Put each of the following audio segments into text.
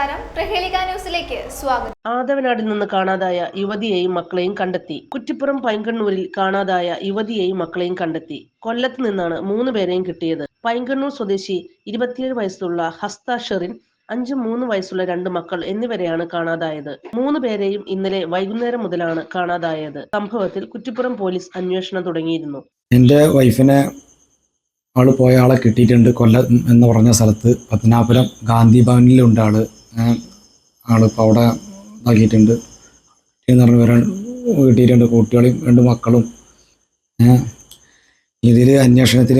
നമസ്കാരം. പ്രഹേളിക ന്യൂസിലേക്ക് സ്വാഗതം. ആദവനാടിൽ നിന്ന് കാണാതായ യുവതിയെയും മക്കളെയും കണ്ടെത്തി. കുറ്റിപ്പുറം പൈങ്കണ്ണൂരിൽ കാണാതായ യുവതിയെയും മക്കളെയും കണ്ടെത്തി. കൊല്ലത്ത് നിന്നാണ് മൂന്ന് പേരെയും കിട്ടിയത്. പൈങ്കണ്ണൂർ സ്വദേശി ഇരുപത്തിയേഴ് വയസ്സുള്ള ഹസ്ത ഷെറിൻ അഞ്ചും മൂന്ന് വയസ്സുള്ള രണ്ട് മക്കൾ എന്നിവരെയാണ് കാണാതായത്. മൂന്ന് പേരെയും ഇന്നലെ വൈകുന്നേരം മുതലാണ് കാണാതായത്. സംഭവത്തിൽ കുറ്റിപ്പുറം പോലീസ് അന്വേഷണം തുടങ്ങിയിരുന്നു. എന്റെ വൈഫിനെ ആൾ പോയ ആളെ കിട്ടിയിട്ടുണ്ട്. കൊല്ലം എന്ന് പറഞ്ഞ സ്ഥലത്ത് പത്തനാപുരം ഗാന്ധി ഭവനിലുണ്ട് ആൾ. ആളിപ്പോൾ അവിടെ ഇതാക്കിയിട്ടുണ്ട്. എന്ന് പറഞ്ഞ് വരാൻ വീട്ടിയിട്ടുണ്ട് കുട്ടികളും രണ്ട് മക്കളും ഇതിൽ അന്വേഷണത്തിൽ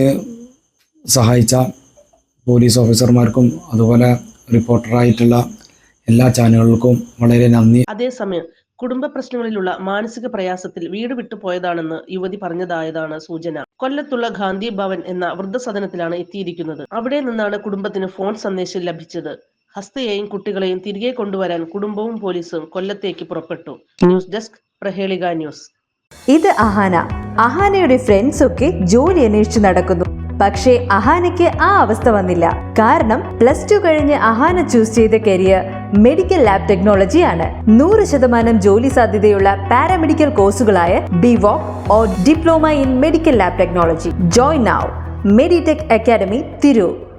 സഹായിച്ച പോലീസ് ഓഫീസർമാർക്കും അതുപോലെ റിപ്പോർട്ടറായിട്ടുള്ള എല്ലാ ചാനലുകൾക്കും വളരെ നന്ദി. അതേസമയം കുടുംബ പ്രശ്നങ്ങളിലുള്ള മാനസിക പ്രയാസത്തിൽ വീട് വിട്ടു പോയതാണെന്ന് യുവതി പറഞ്ഞതായതാണ് സൂചന. കൊല്ലത്തുള്ള ഗാന്ധി ഭവൻ എന്ന വൃദ്ധസദനത്തിലാണ് എത്തിയിരിക്കുന്നത്. അവിടെ നിന്നാണ് കുടുംബത്തിന് ഫോൺ സന്ദേശം ലഭിച്ചത്. ഹസ്തയെയും കുട്ടികളെയും തിരികെ കൊണ്ടുവരാൻ കുടുംബവും പോലീസും കൊല്ലത്തേക്ക് പുറപ്പെട്ടു. News desk Prahelika news. ഇത് അഹാന. അഹാനയുടെ ഫ്രണ്ട്സ് ഒക്കെ ജോലി അന്വേഷിച്ചു നടക്കുന്നു. പക്ഷേ അഹാനയ്ക്ക് ആ അവസ്ഥ വന്നില്ല. കാരണം പ്ലസ് ടു കഴിഞ്ഞ് അഹാന ചൂസ് ചെയ്ത കരിയർ മെഡിക്കൽ ലാബ് ടെക്നോളജി ആണ്. നൂറ് ശതമാനം ജോലി സാധ്യതയുള്ള paramedical കോഴ്സുകളായ B Voc or diploma in medical lab technology join now Meditech academy Tirur